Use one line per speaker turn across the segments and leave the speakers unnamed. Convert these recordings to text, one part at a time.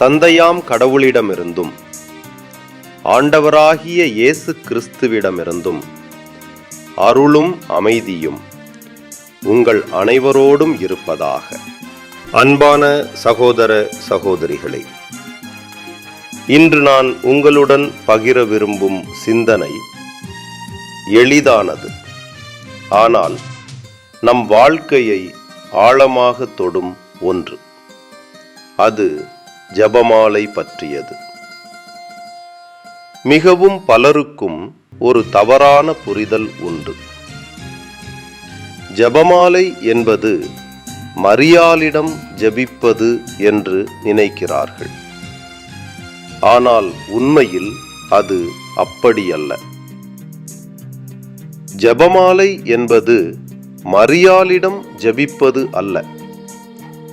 தந்தையாம் கடவுளிடமிருந்தும் ஆண்டவராகிய இயேசு கிறிஸ்துவிடமிருந்தும் அருளும் அமைதியும் உங்கள் அனைவரோடும் இருப்பதாக. அன்பான சகோதர சகோதரிகளே இன்று நான் உங்களுடன் பகிர விரும்பும் சிந்தனை எளிதானது. ஆனால் நம் வாழ்க்கையை ஆழமாக தொடும் ஒன்று அது ஜபமாலை பற்றியது. மிகவும் பலருக்கும் ஒரு தவறான புரிதல் உண்டு. ஜபமாலை என்பது மரியாளிடம் ஜபிப்பது என்று நினைக்கிறார்கள். ஆனால் உண்மையில் அது அப்படியல்ல. ஜபமாலை என்பது மரியாளிடம் ஜபிப்பது அல்ல.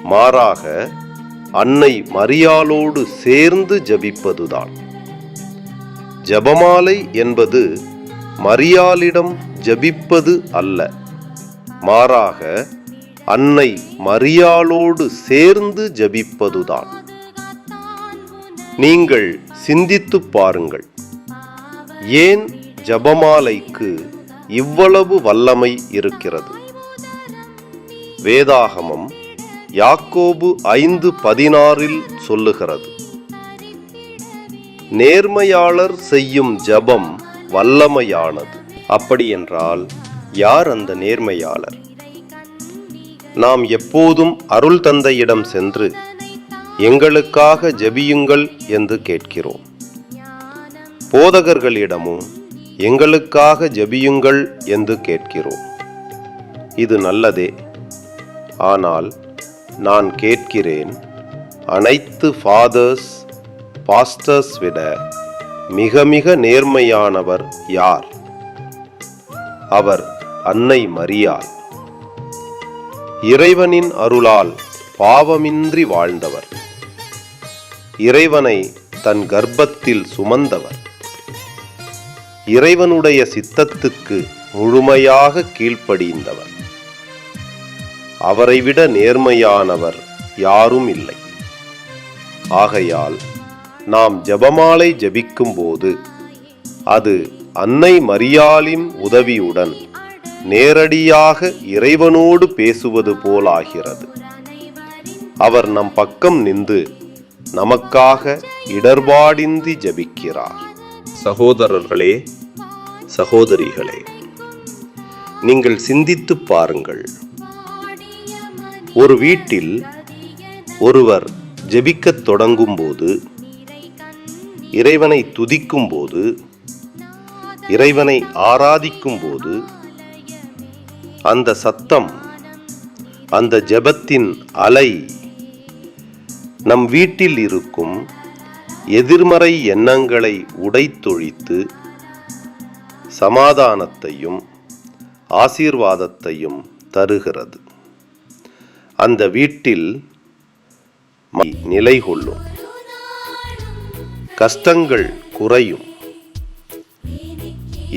மாறாக அன்னை மரியாளோடு சேர்ந்து ஜபிப்பதுதான். ஜபமாலை என்பது மரியாளிடம் ஜபிப்பது அல்ல. மாறாக அன்னை மரியாளோடு சேர்ந்து ஜபிப்பதுதான். நீங்கள் சிந்தித்துப் பாருங்கள். ஏன் ஜபமாலைக்கு இவ்வளவு வல்லமை இருக்கிறது? வேதாகமம் யாக்கோபு ஐந்து பதினாறில் சொல்லுகிறது. நேர்மையாளர் செய்யும் ஜபம் வல்லமையானது. அப்படியென்றால் யார் அந்த நேர்மையாளர்? நாம் எப்போதும் அருள் தந்தையிடம் சென்று எங்களுக்காக ஜபியுங்கள் என்று கேட்கிறோம். போதகர்களிடமும் எங்களுக்காக ஜபியுங்கள் என்று கேட்கிறோம். இது நல்லதே. ஆனால் நான் கேட்கிறேன் அனைத்து ஃபாதர்ஸ் பாஸ்டர்ஸ் விட மிக மிக நேர்மையானவர் யார்? அவர் அன்னை மரியாள். இறைவனின் அருளால் பாவமின்றி வாழ்ந்தவர். இறைவனை தன் கர்ப்பத்தில் சுமந்தவர். இறைவனுடைய சித்தத்துக்கு முழுமையாக கீழ்ப்படிந்தவர். அவரை விட நேர்மையானவர் யாரும் இல்லை ஆகையால் நாம் ஜபமாலை ஜபிக்கும்போது அது அன்னை மரியாளின் உதவியுடன் நேரடியாக இறைவனோடு பேசுவது போலாகிறது. அவர் நம் பக்கம் நின்று நமக்காக இடர்பாடின்றி ஜபிக்கிறார். சகோதரர்களே சகோதரிகளே நீங்கள் சிந்தித்துப் பாருங்கள். ஒரு வீட்டில் ஒருவர் ஜெபிக்கத் தொடங்கும்போது இறைவனை துதிக்கும்போது இறைவனை ஆராதிக்கும்போது அந்த சத்தம் அந்த ஜெபத்தின் அலை நம் வீட்டில் இருக்கும் எதிர்மறை எண்ணங்களை உடைத்தொழித்து சமாதானத்தையும் ஆசீர்வாதத்தையும் தருகிறது. அந்த வீட்டில் நிலை கொள்ளும் கஷ்டங்கள் குறையும்.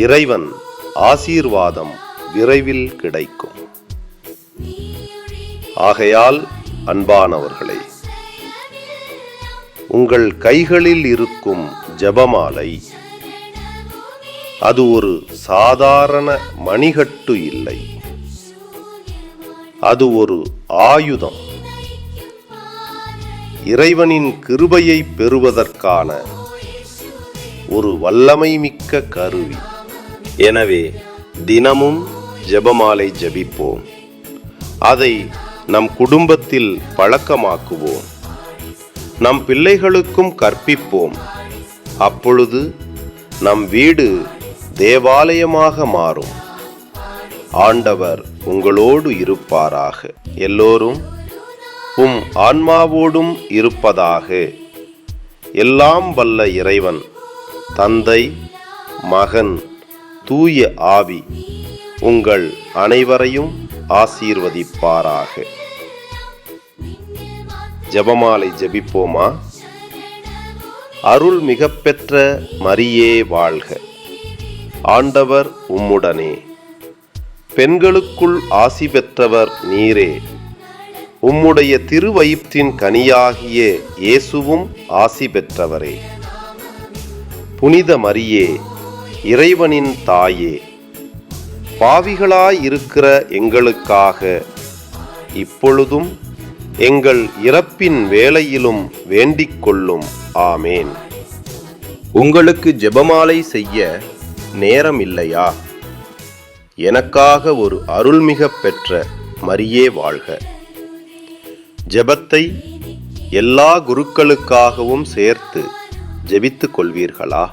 இறைவன் ஆசீர்வாதம் விரைவில் கிடைக்கும். ஆகையால் அன்பானவர்களே உங்கள் கைகளில் இருக்கும் ஜெபமாலை அது ஒரு சாதாரண மணிகட்டு இல்லை. அது ஒரு ஆயுதம். இறைவனின் கிருபையை பெறுவதற்கான ஒரு வல்லமை மிக்க கருவி. எனவே தினமும் ஜெபமாலை ஜெபிப்போம். அதை நம் குடும்பத்தில் பழக்கமாக்குவோம். நம் பிள்ளைகளுக்கும் கற்பிப்போம். அப்பொழுது நம் வீடு தேவாலயமாக மாறும். ஆண்டவர் உங்களோடு இருப்பாராக. எல்லோரும் உம் ஆன்மாவோடும் இருப்பதாக. எல்லாம் வல்ல இறைவன் தந்தை மகன் தூய ஆவி உங்கள் அனைவரையும் ஆசீர்வதிப்பாராக. ஜெபமாலை ஜெபிப்போமா? அருள் மிகப்பெற்ற மரியே வாழ்க. ஆண்டவர் உம்முடனே. பெண்களுக்குள் ஆசி பெற்றவர் நீரே. உம்முடைய திருவயிற்றின் கனியாகிய இயேசுவும் ஆசி பெற்றவரே. புனித மரியே இறைவனின் தாயே பாவிகளாயிருக்கிற எங்களுக்காக இப்பொழுதும் எங்கள் இறப்பின் வேளையிலும் வேண்டிக் கொள்ளும். ஆமேன். உங்களுக்கு ஜெபமாலை செய்ய நேரம் இல்லையா எனக்காக ஒரு அருள்மிக பெற்ற மரியே வாழ்க. ஜெபத்தை எல்லா குருக்களுக்காகவும் சேர்த்து ஜெபித்துக் கொள்வீர்களா?